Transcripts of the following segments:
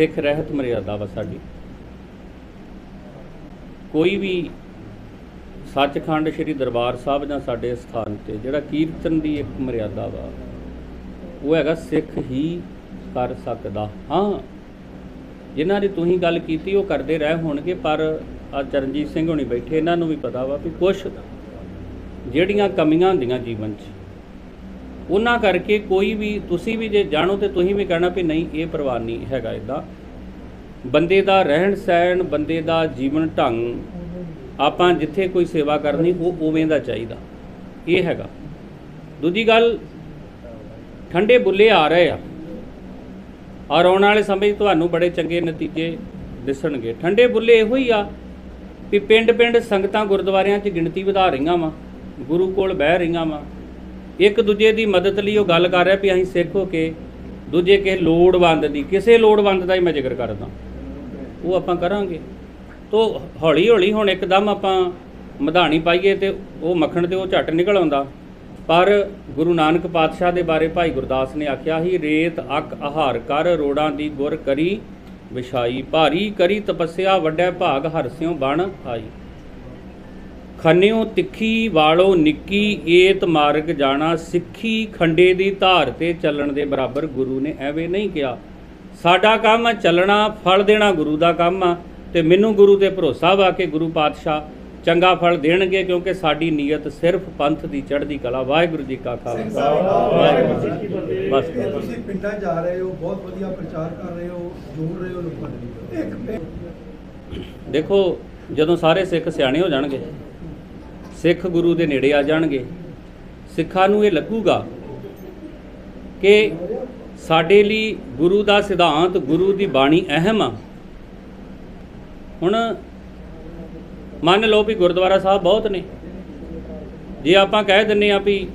ਸਿੱਖ ਰਹਿਤ ਮਰਿਆਦਾ ਵਾ ਸਾਡੀ। ਕੋਈ ਵੀ ਸੱਚਖੰਡ ਸ੍ਰੀ ਦਰਬਾਰ ਸਾਹਿਬ ਜਾਂ ਸਾਡੇ ਸਥਾਨ ਤੇ ਜਿਹੜਾ ਕੀਰਤਨ ਦੀ ਇੱਕ ਮਰਿਆਦਾ ਵਾ, ਉਹ ਹੈਗਾ ਸਿੱਖ ਹੀ ਕਰ ਸਕਦਾ। ਹਾਂ, ਜਿਨ੍ਹਾਂ ਦੀ ਤੁਸੀਂ ਗੱਲ ਕੀਤੀ, ਉਹ ਕਰਦੇ ਰਹਿ ਹੋਣਗੇ, ਪਰ ਆ ਚਰਨਜੀਤ ਸਿੰਘ ਹੋਣੀ ਬੈਠੇ, ਇਹਨਾਂ ਨੂੰ ਵੀ ਪਤਾ ਵਾ ਵੀ ਕੁਛ ਜਿਹੜੀਆਂ ਕਮੀਆਂ ਹੁੰਦੀਆਂ ਜੀਵਨ 'ਚ ਉਹਨਾਂ ਕਰਕੇ ਕੋਈ ਵੀ, ਤੁਸੀਂ ਵੀ ਜੇ ਜਾਣੋ ਤੇ ਤੁਸੀਂ ਵੀ ਕਹਿਣਾ ਵੀ ਨਹੀਂ, ਇਹ ਪ੍ਰਵਾਨ ਨਹੀਂ ਹੈਗਾ ਇਦਾਂ। ਬੰਦੇ ਦਾ ਰਹਿਣ ਸਹਿਣ, ਬੰਦੇ ਦਾ ਜੀਵਨ ਢੰਗ, ਆਪਾਂ ਜਿੱਥੇ ਕੋਈ ਸੇਵਾ ਕਰਨੀ, ਉਹ ਉਵੇਂ ਦਾ ਚਾਹੀਦਾ। ਇਹ ਹੈਗਾ। ਦੂਜੀ ਗੱਲ, ਠੰਡੇ ਬੁੱਲੇ ਆ ਰਹੇ ਆ। ਔਰ ਆਉਣ ਵਾਲੇ ਸਮੇਂ 'ਚ ਤੁਹਾਨੂੰ ਬੜੇ ਚੰਗੇ ਨਤੀਜੇ ਦਿਸਣਗੇ। ਠੰਡੇ ਬੁੱਲੇ ਇਹੋ ਹੀ ਆ ਵੀ ਪਿੰਡ-ਪਿੰਡ ਸੰਗਤਾਂ ਗੁਰਦੁਆਰਿਆਂ 'ਚ ਗਿਣਤੀ ਵਧਾ ਰਹੀਆਂ ਵਾ, ਗੁਰੂ ਕੋਲ ਬਹਿ ਰਹੀਆਂ ਵਾ। ਇੱਕ ਦੂਜੇ ਦੀ ਮਦਦ ਲਈ ਉਹ ਗੱਲ ਕਰ ਰਿਹਾ ਵੀ ਅਸੀਂ ਸਿੱਖ ਹੋ ਕੇ ਦੂਜੇ ਕਿਸੇ ਲੋੜਵੰਦ ਦੀ, ਕਿਸੇ ਲੋੜਵੰਦ ਦਾ ਹੀ ਮੈਂ ਜ਼ਿਕਰ ਕਰਦਾ। ਉਹ ਆਪਾਂ ਕਰਾਂਗੇ। ਤੋ ਹੌਲੀ ਹੌਲੀ ਹੁਣ ਇੱਕਦਮ ਆਪਾਂ ਮਧਾਣੀ ਪਾਈਏ ਤੇ ਉਹ ਮੱਖਣ ਤੇ ਉਹ ਝੱਟ ਨਿਕਲ ਆਉਂਦਾ। ਪਰ ਗੁਰੂ ਨਾਨਕ ਪਾਤਸ਼ਾਹ ਦੇ ਬਾਰੇ ਭਾਈ ਗੁਰਦਾਸ ਨੇ ਆਖਿਆ ਸੀ, ਰੇਤ, ਅਕ, ਆਹਾਰ ਕਰ, ਰੋੜਾਂ ਦੀ ਗੁਰ ਕਰੀ, ਵਿਛਾਈ ਭਾਰੀ, ਕਰੀ ਤਪੱਸਿਆ ਵੱਡਾ ਭਾਗ ਹਰਸਿਓ ਬਣ ਆਈ। ਖੰਨਿਓ ਤਿੱਖੀ ਵਾਲੋ ਨਿੱਕੀ ਏਤ ਮਾਰਗ ਜਾਣਾ ਸਿੱਖੀ ਖੰਡੇ ਦੀ ਧਾਰ ਤੇ ਚੱਲਣ ਦੇ ਬਰਾਬਰ ਗੁਰੂ ਨੇ ਐਵੇਂ ਨਹੀਂ ਕਿਹਾ। ਸਾਡਾ ਕੰਮ ਆ ਚੱਲਣਾ ਫਲ ਦੇਣਾ ਗੁਰੂ ਦਾ ਕੰਮ ਆ ਤੇ ਮੈਨੂੰ ਗੁਰੂ ਤੇ ਭਰੋਸਾ ਵਾ ਕਿ ਗੁਰੂ ਪਾਤਸ਼ਾਹ ਚੰਗਾ ਫਲ ਦੇਣਗੇ ਕਿਉਂਕਿ ਸਾਡੀ ਨੀਅਤ ਸਿਰਫ ਪੰਥ ਦੀ ਚੜ੍ਹਦੀ ਕਲਾ। ਵਾਹਿਗੁਰੂ ਜੀ ਕਾ ਖਾਲਸਾ। ਵਾਹਿਗੁਰੂ ਜੀ ਕੀ ਫਤਿਹ। ਬਸ। ਤੁਸੀਂ ਪਿੰਡਾਂ ਜਾ ਰਹੇ ਹੋ ਬਹੁਤ ਵਧੀਆ ਪ੍ਰਚਾਰ ਕਰ ਰਹੇ ਹੋ ਜੋੜ ਰਹੇ ਹੋ ਲੋਕਾਂ ਪਿੰ- ਦੇਖੋ ਜਦੋਂ ਸਾਰੇ ਸਿੱਖ ਸਿਆਣੇ ਹੋ ਜਾਣਗੇ ਸਿੱਖ ਗੁਰੂ ਦੇ ਨੇੜੇ ਆ ਜਾਣਗੇ। ਸਿੱਖਾਂ ਨੂੰ ਇਹ ਲੱਗੂਗਾ ਕਿ ਸਾਡੇ ਲਈ ਗੁਰੂ ਦਾ ਸਿਧਾਂਤ, ਗੁਰੂ ਦੀ ਬਾਣੀ ਅਹਿਮ ਆ। ਹੁਣ ਮੰਨ ਲਓ ਵੀ ਗੁਰਦੁਆਰਾ ਸਾਹਿਬ ਬਹੁਤ ਨੇ। ਜੇ ਆਪਾਂ ਕਹਿ ਦਿੰਨੇ ਆ ਵੀ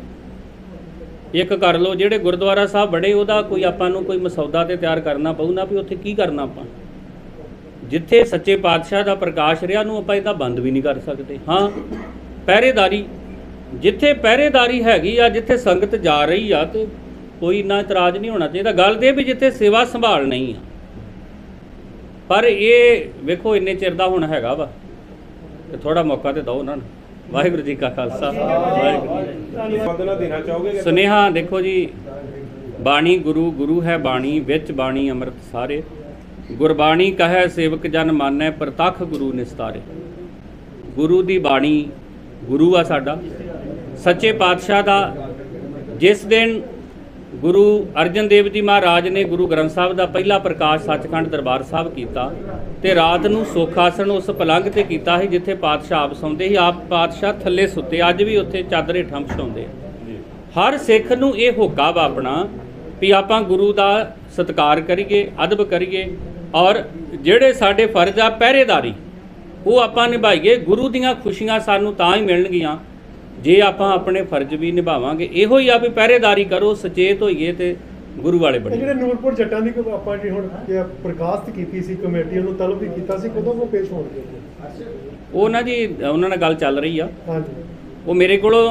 ਇੱਕ ਕਰ ਲਓ, ਜਿਹੜੇ ਗੁਰਦੁਆਰਾ ਸਾਹਿਬ ਬੜੇ ਉਹਦਾ ਕੋਈ ਆਪਾਂ ਨੂੰ ਕੋਈ ਮਸੌਦਾ ਤੇ ਤਿਆਰ ਕਰਨਾ ਪਊ ਵੀ ਉੱਥੇ ਕੀ ਕਰਨਾ ਆਪਾਂ। ਜਿੱਥੇ ਸੱਚੇ ਪਾਤਸ਼ਾਹ ਦਾ ਪ੍ਰਕਾਸ਼ ਰਿਹਾ ਨੂੰ ਆਪਾਂ ਇਹਦਾ ਬੰਦ ਵੀ ਨਹੀਂ ਕਰ ਸਕਦੇ। ਹਾਂ ਪਹਿਰੇਦਾਰੀ, ਜਿੱਥੇ ਪਹਿਰੇਦਾਰੀ ਹੈਗੀ ਆ, ਜਿੱਥੇ ਸੰਗਤ ਜਾ ਰਹੀ ਆ, ਤੇ ਕੋਈ ਨਾ ਇਤਰਾਜ਼ ਨਹੀਂ ਹੋਣਾ ਚਾਹੀਦਾ। ਗੱਲ ਤੇ ਇਹ ਵੀ ਜਿੱਥੇ ਸੇਵਾ ਸੰਭਾਲ ਨਹੀਂ ਆ। ਪਰ ਇਹ ਵੇਖੋ, ਇੰਨੇ ਚਿਰ ਦਾ ਹੁਣ ਹੈਗਾ ਵਾ। ਤੇ ਥੋੜਾ ਮੌਕਾ ਤੇ ਦਿਓ ਉਹਨਾਂ ਨੂੰ। ਵਾਹਿਗੁਰੂ ਜੀ ਕਾ ਖਾਲਸਾ। ਵਾਹਿਗੁਰੂ ਸੁਨੇਹਾ, ਦੇਖੋ ਜੀ, ਬਾਣੀ ਗੁਰੂ ਗੁਰੂ ਹੈ ਬਾਣੀ, ਵਿੱਚ ਬਾਣੀ ਅੰਮ੍ਰਿਤ ਸਾਰੇ। ਗੁਰਬਾਣੀ ਕਹੈ ਸੇਵਕ ਜਨ ਮਾਨੈ, ਪ੍ਰਤੱਖ ਗੁਰੂ ਨਿਸਤਾਰੇ। ਗੁਰੂ ਦੀ ਬਾਣੀ ਗੁਰੂ ਆ ਸਾਡਾ। ਸੱਚੇ ਪਾਤਸ਼ਾਹ ਦਾ ਜਿਸ ਦਿਨ ਗੁਰੂ ਅਰਜਨ ਦੇਵ ਜੀ ਮਹਾਰਾਜ ਨੇ ਗੁਰੂ ਗ੍ਰੰਥ ਸਾਹਿਬ ਦਾ ਪਹਿਲਾ ਪ੍ਰਕਾਸ਼ ਸੱਚਖੰਡ ਦਰਬਾਰ ਸਾਹਿਬ ਕੀਤਾ ਤੇ ਰਾਤ ਨੂੰ ਸੋਖਾਸਣ ਉਸ ਪਲੰਘ ਤੇ ਕੀਤਾ ਸੀ ਜਿੱਥੇ ਪਾਤਸ਼ਾਹ ਆਪ ਸੌਂਦੇ ਸੀ। ਆਪ ਪਾਤਸ਼ਾਹ ਥੱਲੇ ਸੁੱਤੇ, ਅੱਜ ਵੀ ਉੱਥੇ ਚਾਦਰ ਠੰਮ ਛਾਉਂਦੇ ਹਰ ਸਿੱਖ ਨੂੰ ਇਹ ਹੋਕਾ ਵਾਪਣਾ ਵੀ ਆਪਾਂ ਗੁਰੂ ਦਾ ਸਤਿਕਾਰ ਕਰੀਏ, ਅਦਬ ਕਰੀਏ ਔਰ ਜਿਹੜੇ ਸਾਡੇ ਫਰਜ਼ ਆ, ਪਹਿਰੇਦਾਰੀ। ਉਹ ਆਪਾਂ ਨਿਭਾਈਏ ਗੁਰੂ ਦੀਆਂ ਖੁਸ਼ੀਆਂ ਸਾਨੂੰ ਤਾਂ ਹੀ ਮਿਲਣਗੀਆਂ ਜੇ ਆਪਾਂ ਆਪਣੇ ਫਰਜ਼ ਵੀ ਨਿਭਾਵਾਂਗੇ। ਇਹੋ ਹੀ ਆ ਵੀ ਪਹਿਰੇਦਾਰੀ ਕਰੋ ਸਚੇਤ ਹੋਈਏ ਤੇ ਗੁਰੂ ਵਾਲੇ ਬਣੀਏ। ਜਿਹੜੇ ਨੂਰਪੁਰ ਜੱਟਾਂ ਦੀ ਕੋਈ ਆਪਾਂ ਜੀ ਹੁਣ ਪ੍ਰਕਾਸ਼ਿਤ ਕੀਤੀ ਸੀ ਕਮੇਟੀ ਨੂੰ ਤਲਬ ਵੀ ਕੀਤਾ ਸੀ ਕਦੋਂ ਉਹ ਪੇਸ਼ ਹੋਣਗੇ? ਉਹ ਨਾ ਜੀ ਉਹਨਾਂ ਨਾਲ ਗੱਲ ਚੱਲ ਰਹੀ ਆ। ਹਾਂਜੀ। ਉਹ ਮੇਰੇ ਕੋਲੋਂ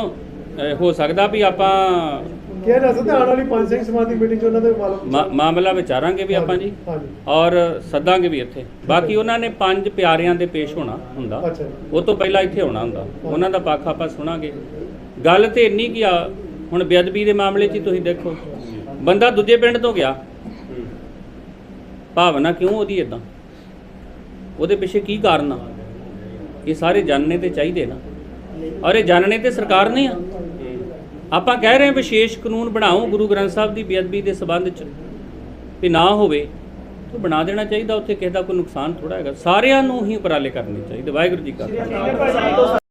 ਹੋ ਸਕਦਾ ਵੀ ਆਪਾਂ ਕਿਹਾ ਜਾ ਸਕਦਾ ਆਉਣ ਵਾਲੀ ਪੰਜ ਸਿੰਘ ਸਮਾਜ ਦੀ ਮੀਟਿੰਗ 'ਚ ਉਹਨਾਂ ਦੇ ਮਾਲਕ ਮਾ- ਮਾਮਲਾ ਵਿਚਾਰਾਂਗੇ ਵੀ ਆਪਾਂ ਜੀ ਹਾਂਜੀ ਔਰ ਸੱਦਾਂਗੇ ਵੀ ਇੱਥੇ। ਬਾਕੀ ਉਹਨਾਂ ਨੇ ਪੰਜ ਪਿਆਰਿਆਂ ਦੇ ਪੇਸ਼ ਹੋਣਾ ਹੁੰਦਾ। ਅੱਛਾ ਜੀ। ਉਹ ਤੋਂ ਪਹਿਲਾਂ ਇੱਥੇ ਹੋਣਾ ਹੁੰਦਾ। ਉਹਨਾਂ ਦਾ ਪੱਖ ਆਪਾਂ ਸੁਣਾਂਗੇ। ਗੱਲ ਤੇ ਇੰਨੀ ਕੀ ਆ ਹੁਣ ਬੇਅਦਬੀ ਦੇ ਮਾਮਲੇ 'ਚ ਹੀ ਤੁਸੀਂ ਦੇਖੋ। ਬੰਦਾ ਦੂਜੇ ਪਿੰਡ ਤੋਂ ਗਿਆ। ਭਾਵਨਾ ਕਿਉਂ ਉਹਦੀ ਇਦਾਂ ਉਹਦੇ ਪਿੱਛੇ ਕੀ ਕਾਰਨ ਆ? ਇਹ ਸਾਰੇ ਜਾਣਨੇ ਤੇ ਚਾਹੀਦੇ ਨਾ। ਔਰ ਇਹ ਜਾਣਨੇ ਤੇ ਸਰਕਾਰ ਨੇ ਆ। ਆਪਾਂ ਕਹਿ ਰਹੇ ਹਾਂ ਵਿਸ਼ੇਸ਼ ਕਾਨੂੰਨ ਬਣਾਓ, ਗੁਰੂ ਗ੍ਰੰਥ ਸਾਹਿਬ ਦੀ ਬੇਅਦਬੀ ਦੇ ਸਬੰਧ 'ਚ, ਵੀ ਨਾ ਹੋਵੇ, ਤਾਂ ਬਣਾ ਦੇਣਾ ਚਾਹੀਦਾ, ਉੱਥੇ ਕਿਸੇ ਦਾ ਕੋਈ ਨੁਕਸਾਨ ਥੋੜਾ ਹੈਗਾ। ਸਾਰਿਆਂ ਨੂੰ ਹੀ ਉਪਰਾਲੇ ਕਰਨੇ ਚਾਹੀਦੇ, ਵਾਹਿਗੁਰੂ ਜੀ ਕਾ